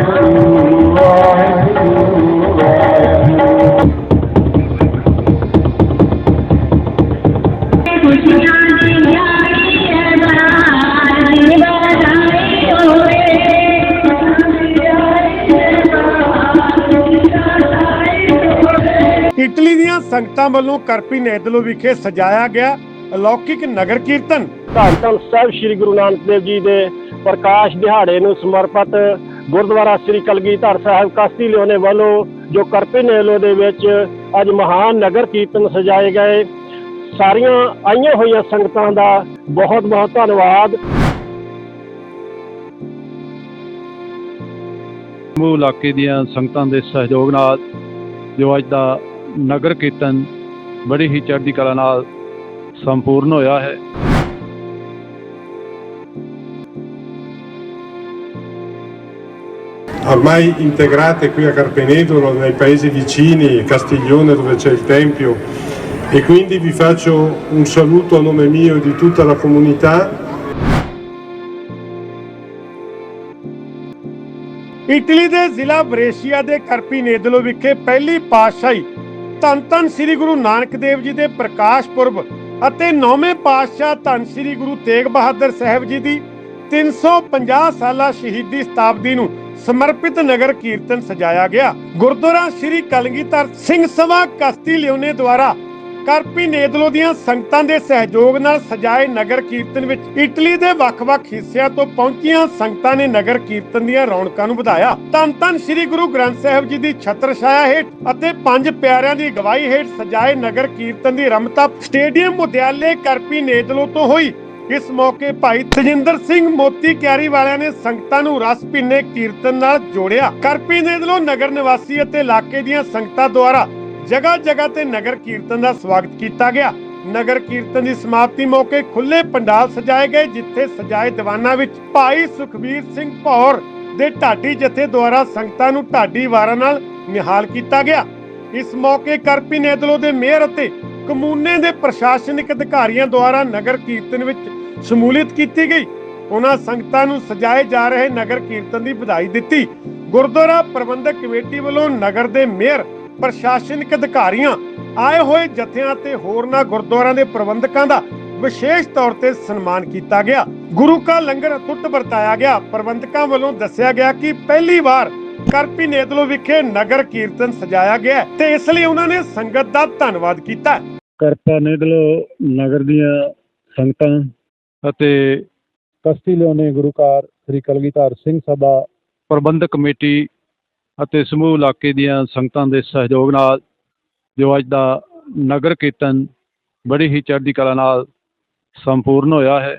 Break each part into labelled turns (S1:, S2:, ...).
S1: ਖੁਸ਼ੀਆਂ
S2: ਇਟਲੀ ਦੀਆਂ ਸੰਗਤਾਂ ਵੱਲੋਂ ਕਰਪੀ ਨੇਦਲੋ ਵਿਖੇ ਸਜਾਇਆ ਗਿਆ ਅਲੌਕਿਕ ਨਗਰ ਕੀਰਤਨ।
S3: ਧੰਨ ਧੰਨ ਸਾਹਿਬ ਸ੍ਰੀ ਗੁਰੂ ਨਾਨਕ ਦੇਵ ਜੀ ਦੇ ਪ੍ਰਕਾਸ਼ ਦਿਹਾੜੇ ਨੂੰ ਸਮਰਪਿਤ ਗੁਰਦੁਆਰਾ ਸ੍ਰੀ ਕਲਗੀਧਰ ਸਾਹਿਬ ਕਸਤੀ ਲਿਓਨੇ ਵੱਲੋਂ ਜੋ ਕਰਪੇ ਨੇਲੋ ਦੇ ਵਿੱਚ ਅੱਜ ਮਹਾਨ ਨਗਰ ਕੀਰਤਨ ਸਜਾਏ ਗਏ। ਸਾਰੀਆਂ ਆਈਆਂ ਹੋਈਆਂ ਸੰਗਤਾਂ ਦਾ ਬਹੁਤ ਬਹੁਤ ਧੰਨਵਾਦ।
S4: ਸਮੂਹ ਇਲਾਕੇ ਦੀਆਂ ਸੰਗਤਾਂ ਦੇ ਸਹਿਯੋਗ ਨਾਲ ਜੋ ਅੱਜ ਦਾ ਨਗਰ ਕੀਰਤਨ ਬੜੀ ਹੀ ਚੜ੍ਹਦੀ ਕਲਾ ਨਾਲ ਸੰਪੂਰਨ ਹੋਇਆ ਹੈ
S5: ormai integrate qui a Carpenedolo, nei paesi vicini, Castiglione dove c'è il Tempio. E quindi vi faccio un saluto a nome mio e di tutta la comunità.
S2: Italy ਦੇ ਜ਼ਿਲ੍ਹਾ ਬਰੇਸ਼ੀਆ ਦੇ ਕਰਪੀ ਨੇਦਲੋ ਵਿਖੇ ਪਹਿਲੀ ਪਾਤਸ਼ਾਹੀ ਧੰਨ ਧੰਨ ਸ੍ਰੀ ਗੁਰੂ ਨਾਨਕ ਦੇਵ ਜੀ ਦੇ ਪ੍ਰਕਾਸ਼ ਪੁਰਬ ਅਤੇ ਨੌਵੇਂ ਪਾਤਸ਼ਾਹ ਧੰਨ ਸ੍ਰੀ ਗੁਰੂ ਤੇਗ ਬਹਾਦਰ ਸਾਹਿਬ ਜੀ ਦੀ 350 ਸਾਲਾ ਸ਼ਹੀਦੀ ਸ਼ਤਾਬਦੀ ਨੂੰ ਸਮਰਪਿਤ ਨਗਰ ਕੀਰਤਨ ਸਜਾਇਆ ਗਿਆ। ਗੁਰਦੁਆਰਾ ਸ੍ਰੀ ਕਲਗੀਧਰ ਸਿੰਘ ਸਭਾ ਕਸਤੀ ਲਿਓਨੇ ਦੁਆਰਾ ਕਰਪੀ ਨੇਦਲੋ ਦੀਆਂ ਸੰਗਤਾਂ ਦੇ ਸਹਿਯੋਗ ਨਾਲ ਸਜਾਏ ਨਗਰ ਕੀਰਤਨ ਵਿੱਚ ਇਟਲੀ ਦੇ ਵੱਖ-ਵੱਖ ਹਿੱਸਿਆਂ ਤੋਂ ਪਹੁੰਚੀਆਂ ਸੰਗਤਾਂ ਨੇ ਨਗਰ ਕੀਰਤਨ ਦੀਆਂ ਰੌਣਕਾਂ ਨੂੰ ਵਧਾਇਆ। ਧੰਨ ਧੰਨ ਸ੍ਰੀ ਗੁਰੂ ਗ੍ਰੰਥ ਸਾਹਿਬ ਜੀ ਦੀ ਛਤਰ ਛਾਇਆ ਹੇਠ ਅਤੇ ਪੰਜ ਪਿਆਰਿਆਂ ਦੀ ਅਗਵਾਈ ਹੇਠ ਸਜਾਏ ਨਗਰ ਕੀਰਤਨ ਦੀ ਰਮਤਾ ਸਟੇਡੀਅਮ ਮੁਦਿਆਲੇ ਕਰਪੀ ਨੇਦਲੋ ਤੋਂ ਹੋਈ। ਇਸ ਮੌਕੇ ਭਾਈ ਤਜਿੰਦਰ ਸਿੰਘ ਮੋਤੀ ਕਿਆਰੀ ਵਾਲਿਆਂ ਨੇ ਸੰਗਤਾਂ ਨੂੰ ਰਸ ਭਿੰਨੇ ਕੀਰਤਨ ਨਾਲ ਜੋੜਿਆ। ਕਰਪੀ ਨੇਦਲੋ ਨਗਰ ਨਿਵਾਸੀ ਅਤੇ ਇਲਾਕੇ ਦੀਆਂ ਸੰਗਤਾਂ ਦੁਆਰਾ ਜਗ੍ਹਾ ਜਗ੍ਹਾ ਤੇ ਨਗਰ ਕੀਰਤਨ ਦਾ ਸਵਾਗਤ ਕੀਤਾ ਗਿਆ। ਨਗਰ ਕੀਰਤਨ ਦੀ ਸਮਾਪਤੀ ਮੌਕੇ ਖੁੱਲੇ ਪੰਡਾਲ ਸਜਾਏ ਗਏ, ਜਿੱਥੇ ਸਜਾਏ ਦੀਵਾਨਾਂ ਵਿੱਚ ਭਾਈ ਸੁਖਬੀਰ ਸਿੰਘ ਭੌਰ ਦੇ ਢਾਡੀ ਜਥੇ ਦੁਆਰਾ ਸੰਗਤਾਂ ਨੂੰ ਢਾਡੀ ਵਾਰਾਂ ਨਾਲ ਨਿਹਾਲ ਕੀਤਾ ਗਿਆ। ਇਸ ਮੌਕੇ ਕਰਪੀ ਨੇਦਲੋ ਦੇ ਮੇਅਰ ਅਤੇ ਕਮੂਨੇ ਦੇ ਪ੍ਰਸ਼ਾਸਨਿਕ ਅਧਿਕਾਰੀਆਂ ਦੁਆਰਾ ਨਗਰ ਕੀਰਤਨ ਵਿੱਚ ਸ਼ਮੂਲੀਅਤ ਕੀਤੀ ਗਈ। ਉਹਨਾਂ ਸੰਗਤਾਂ ਨੂੰ ਸਜਾਏ ਜਾ ਰਹੇ ਨਗਰ ਕੀਰਤਨ ਦੀ ਵਧਾਈ ਦਿੱਤੀ। ਗੁਰਦੁਆਰਾ ਪ੍ਰਬੰਧਕ ਕਮੇਟੀ ਵੱਲੋਂ ਨਗਰ ਦੇ ਮੇਅਰ ਪ੍ਰਸ਼ਾਸਨਿਕ ਅਧਿਕਾਰੀਆਂ ਆਏ ਹੋਏ ਜਥਿਆਂ ਤੇ ਹੋਰਨਾਂ ਗੁਰਦੁਆਰਾਂ ਦੇ ਪ੍ਰਬੰਧਕਾਂ ਦਾ ਵਿਸ਼ੇਸ਼ ਤੌਰ ਤੇ ਸਨਮਾਨ ਕੀਤਾ ਗਿਆ। ਗੁਰੂ ਕਾ ਲੰਗਰ ਅਟੁੱਟ ਵਰਤਾਇਆ ਗਿਆ। ਪ੍ਰਬੰਧਕਾਂ ਵੱਲੋਂ ਦੱਸਿਆ ਗਿਆ ਕਿ ਪਹਿਲੀ ਵਾਰ ਕਰਪੀ ਨੇਦਲੋ ਵਿਖੇ ਨਗਰ ਕੀਰਤਨ ਸਜਾਇਆ ਗਿਆ ਤੇ ਇਸ ਲਈ ਉਹਨਾਂ ਨੇ ਸੰਗਤ ਦਾ ਧੰਨਵਾਦ ਕੀਤਾ
S4: ਕਰਪਾ ਨੇਦਲੋ ਨਗਰ ਦੀਆਂ ਸੰਗਤਾਂ ਅਤੇ ਕਸਤੀ ਲਿਓਨੇ ਗੁਰੂ ਘਰ ਸ੍ਰੀ ਕਲਗੀਧਰ ਸਿੰਘ ਸਭਾ ਪ੍ਰਬੰਧਕ ਕਮੇਟੀ ਅਤੇ ਸਮੂਹ ਇਲਾਕੇ ਦੀਆਂ ਸੰਗਤਾਂ ਦੇ ਸਹਿਯੋਗ ਨਾਲ ਜੋ ਅੱਜ ਦਾ ਨਗਰ ਕੀਰਤਨ ਬੜੀ ਹੀ ਚੜ੍ਹਦੀ ਕਲਾ ਨਾਲ ਸੰਪੂਰਨ ਹੋਇਆ ਹੈ,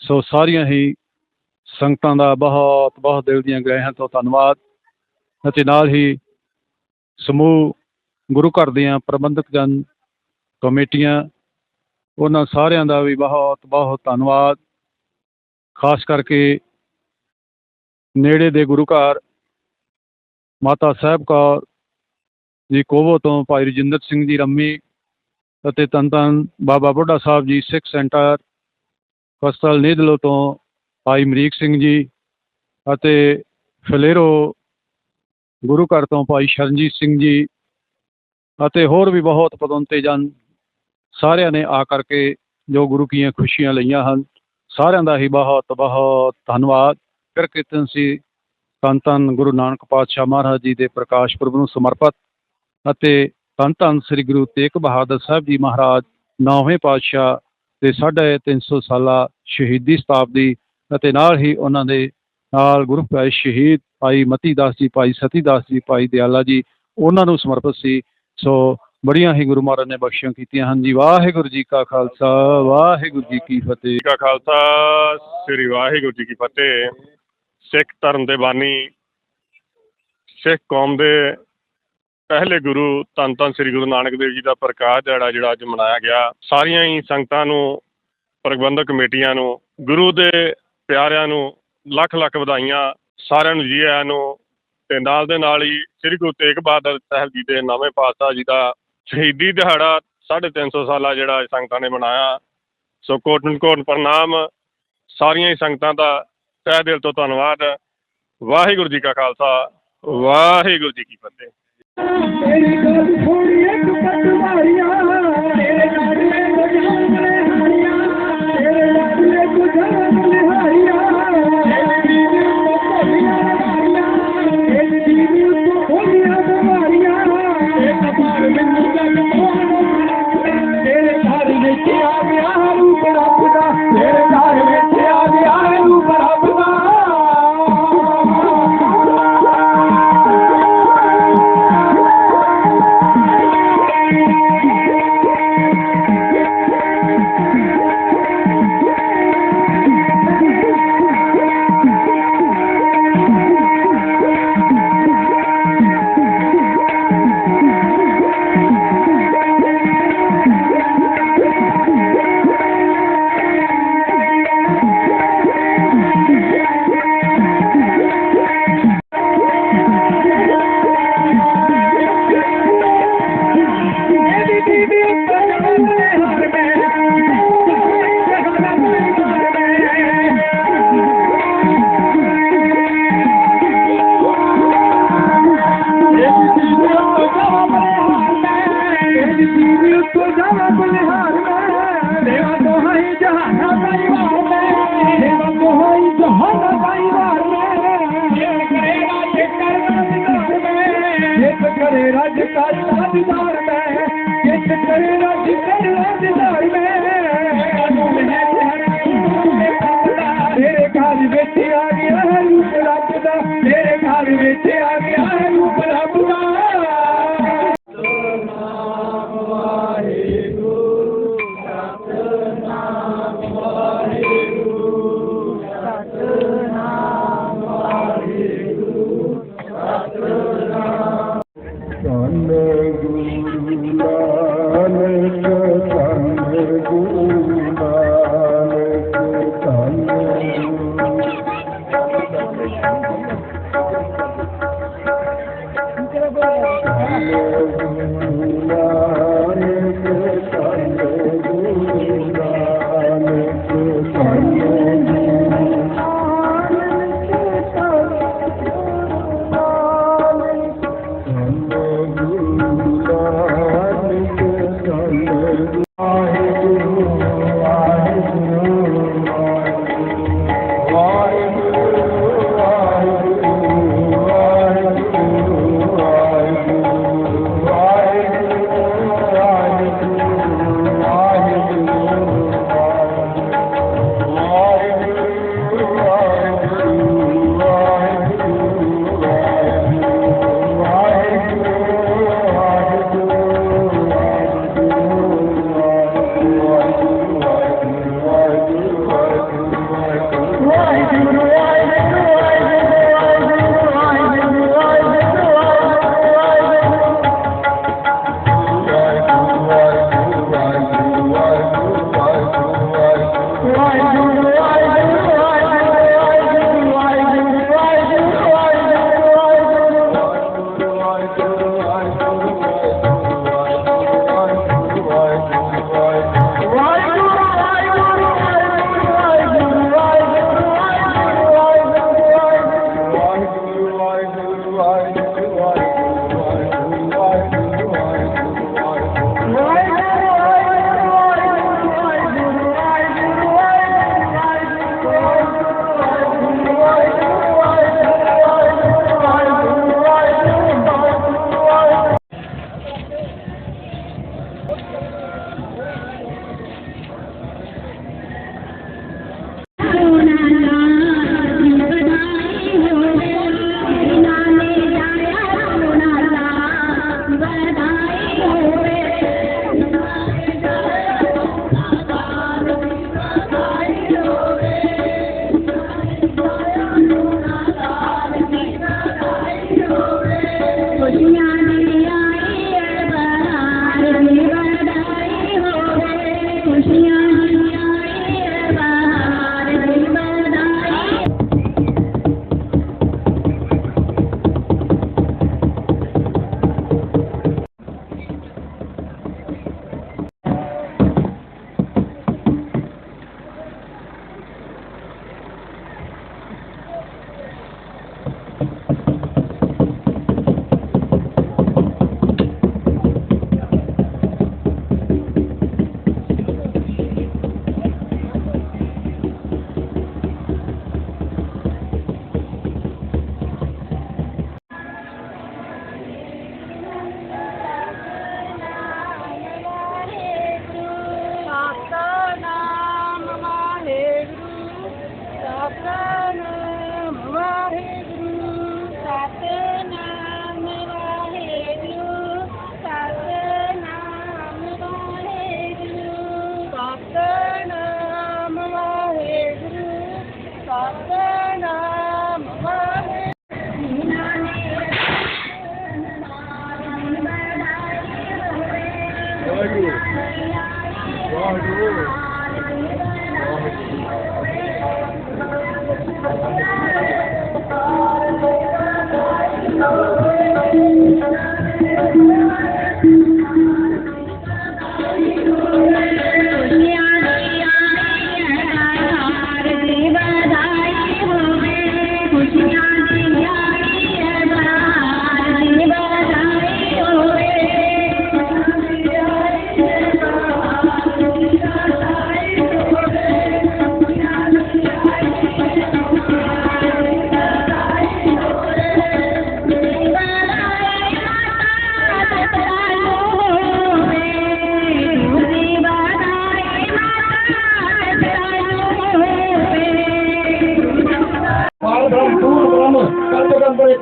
S4: ਸੋ ਸਾਰੀਆਂ ਹੀ ਸੰਗਤਾਂ ਦਾ ਬਹੁਤ ਬਹੁਤ ਦਿਲ ਦੀਆਂ ਗ੍ਰਹਿਆਂ ਤੋਂ ਧੰਨਵਾਦ ਅਤੇ ਨਾਲ ਹੀ ਸਮੂਹ ਗੁਰੂ ਘਰ ਦੀਆਂ ਪ੍ਰਬੰਧਕ ਜਨ ਕਮੇਟੀਆਂ, ਉਹਨਾਂ ਸਾਰਿਆਂ ਦਾ ਵੀ ਬਹੁਤ ਬਹੁਤ ਧੰਨਵਾਦ। ਖਾਸ ਕਰਕੇ ਨੇੜੇ ਦੇ ਗੁਰੂ ਘਰ ਮਾਤਾ ਸਾਹਿਬ ਕੌਰ ਜੀ ਕੋਵੋ ਤੋਂ ਭਾਈ ਰਜਿੰਦਰ ਸਿੰਘ ਜੀ ਰੰਮੀ ਅਤੇ ਧੰਨ ਧੰਨ ਬਾਬਾ ਬੁੱਢਾ ਸਾਹਿਬ ਜੀ, ਸਿੱਖ ਸੈਂਟਰ, ਕਸਤਲ ਨੀਦਲੋ ਤੋਂ ਭਾਈ ਅਮਰੀਕ ਸਿੰਘ ਜੀ ਅਤੇ ਫਲੇਰੋ ਗੁਰੂ ਘਰ ਤੋਂ ਭਾਈ ਸ਼ਰਨਜੀਤ ਸਿੰਘ ਜੀ ਅਤੇ ਹੋਰ ਵੀ ਬਹੁਤ ਪਦਵੰਤੇ ਜਨ ਸਾਰਿਆਂ ਨੇ ਆ ਕਰਕੇ ਜੋ ਗੁਰੂ ਕੀਆਂ ਖੁਸ਼ੀਆਂ ਲਈਆਂ ਹਨ, ਸਾਰਿਆਂ ਦਾ ਹੀ ਬਹੁਤ ਬਹੁਤ ਧੰਨਵਾਦ। ਫਿਰ ਕੀਰਤਨ ਸੀ ਧੰਨ ਧੰਨ ਗੁਰੂ ਨਾਨਕ ਪਾਤਸ਼ਾਹ ਮਹਾਰਾਜ ਜੀ ਦੇ ਪ੍ਰਕਾਸ਼ ਪੁਰਬ ਨੂੰ ਸਮਰਪਿਤ ਅਤੇ ਧੰਨ ਧੰਨ ਸ੍ਰੀ ਗੁਰੂ ਤੇਗ ਬਹਾਦਰ ਸਾਹਿਬ ਜੀ ਮਹਾਰਾਜ ਨੌਵੇਂ ਪਾਤਸ਼ਾਹ ਦੇ ਸਾਢੇ ਤਿੰਨ ਸੌ ਸਾਲਾ ਸ਼ਹੀਦੀ ਸ਼ਤਾਬਦੀ ਅਤੇ ਨਾਲ ਹੀ ਉਹਨਾਂ ਦੇ ਨਾਲ ਗੁਰੂ ਭਾਈ ਸ਼ਹੀਦ ਭਾਈ ਮਤੀ ਦਾਸ ਜੀ, ਭਾਈ ਸਤੀ ਦਾਸ ਜੀ, ਭਾਈ ਦਿਆਲਾ ਜੀ, ਉਹਨਾਂ ਨੂੰ ਸਮਰਪਿਤ ਸੀ। ਸੋ ਬੜੀਆਂ ਹੀ ਗੁਰੂ ਮਹਾਰਾਜ ਨੇ ਬਖਸ਼ੀਆਂ ਕੀਤੀਆਂ ਹਨ ਜੀ। ਵਾਹਿਗੁਰੂ ਜੀ ਕਾ ਖਾਲਸਾ, ਵਾਹਿਗੁਰੂ ਜੀ ਕੀ ਫਤਿਹ।
S6: ਕਾ ਖਾਲਸਾ, ਸ੍ਰੀ ਵਾਹਿਗੁਰੂ ਜੀ ਕੀ ਫਤਿਹ। ਸਿੱਖ ਧਰਮ ਦੇ ਬਾਨੀ, ਸਿੱਖ ਕੌਮ ਦੇ ਪਹਿਲੇ ਗੁਰੂ ਧੰਨ ਧੰਨ ਸ੍ਰੀ ਗੁਰੂ ਨਾਨਕ ਦੇਵ ਜੀ ਦਾ ਪ੍ਰਕਾਸ਼ ਦਿਹਾੜਾ ਜਿਹੜਾ ਅੱਜ ਮਨਾਇਆ ਗਿਆ। ਸਾਰੀਆਂ ਹੀ ਸੰਗਤਾਂ ਨੂੰ, ਪ੍ਰਬੰਧਕ ਕਮੇਟੀਆਂ ਨੂੰ, ਗੁਰੂ ਦੇ ਪਿਆਰਿਆਂ ਨੂੰ ਲੱਖ ਲੱਖ ਵਧਾਈਆਂ। ਸਾਰਿਆਂ ਨੂੰ ਜੀ ਆਇਆਂ ਨੂੰ ਤੇ ਨਾਲ ਦੇ ਨਾਲ ਹੀ ਸ੍ਰੀ ਗੁਰੂ ਤੇਗ ਬਹਾਦਰ ਸਾਹਿਬ ਜੀ ਦੇ ਨਵੇਂ ਪਾਤਸ਼ਾਹ ਜੀ ਦਾ ਸ਼ਹੀਦੀ ਦਿਹਾੜਾ 350 ਸਾਲਾ ਜਿਹੜਾ ਸੰਗਤਾਂ ਨੇ ਮਨਾਇਆ। ਸੋ ਕੋਟਨ ਕੋਟ ਪ੍ਰਣਾਮ। ਸਾਰੀਆਂ ਹੀ ਸੰਗਤਾਂ ਦਾ ਤਹਿ ਦਿਲ ਤੋਂ ਧੰਨਵਾਦ। ਵਾਹਿਗੁਰੂ ਜੀ ਕਾ ਖਾਲਸਾ ਵਾਹਿਗੁਰੂ ਜੀ ਕੀ ਫਤਿਹ।
S1: ਜਿੱਤ ਕਰੇ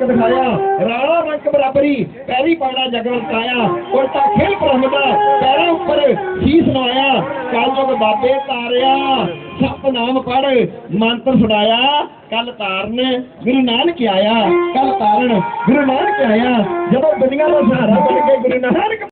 S7: ਕੰਦਰ ਦਿਖਾਇਆ। ਰਾਣਾ ਰੰਗ ਬਰਾਬਰੀ, ਪੈਰੀ ਪਾਣਾ ਜਗਵਰ ਕਾਇਆ ਉਲਟਾ ਖੇਲ ਬ੍ਰਹਮ ਪੈਰਾਂ ਉੱਪਰ ਸੀਸ ਨਵਾਇਆ। ਕਾਲਜੋਗ ਬਾਬੇ ਤਾਰਿਆ। ਸਤ ਨਾਮ ਪੜ ਮੰਤਰ ਸੁਣਾਇਆ ਕੱਲ ਤਾਰਨ ਗੁਰੂ ਨਾਨਕ ਆਇਆ। ਕੱਲ ਤਾਰਨ ਗੁਰੂ ਨਾਨਕ ਆਇਆ। ਜਦੋਂ ਦੁਨੀਆ ਦਾ ਸਹਾਰਾ ਬਣ ਕੇ ਗੁਰੂ ਨਾਨਕ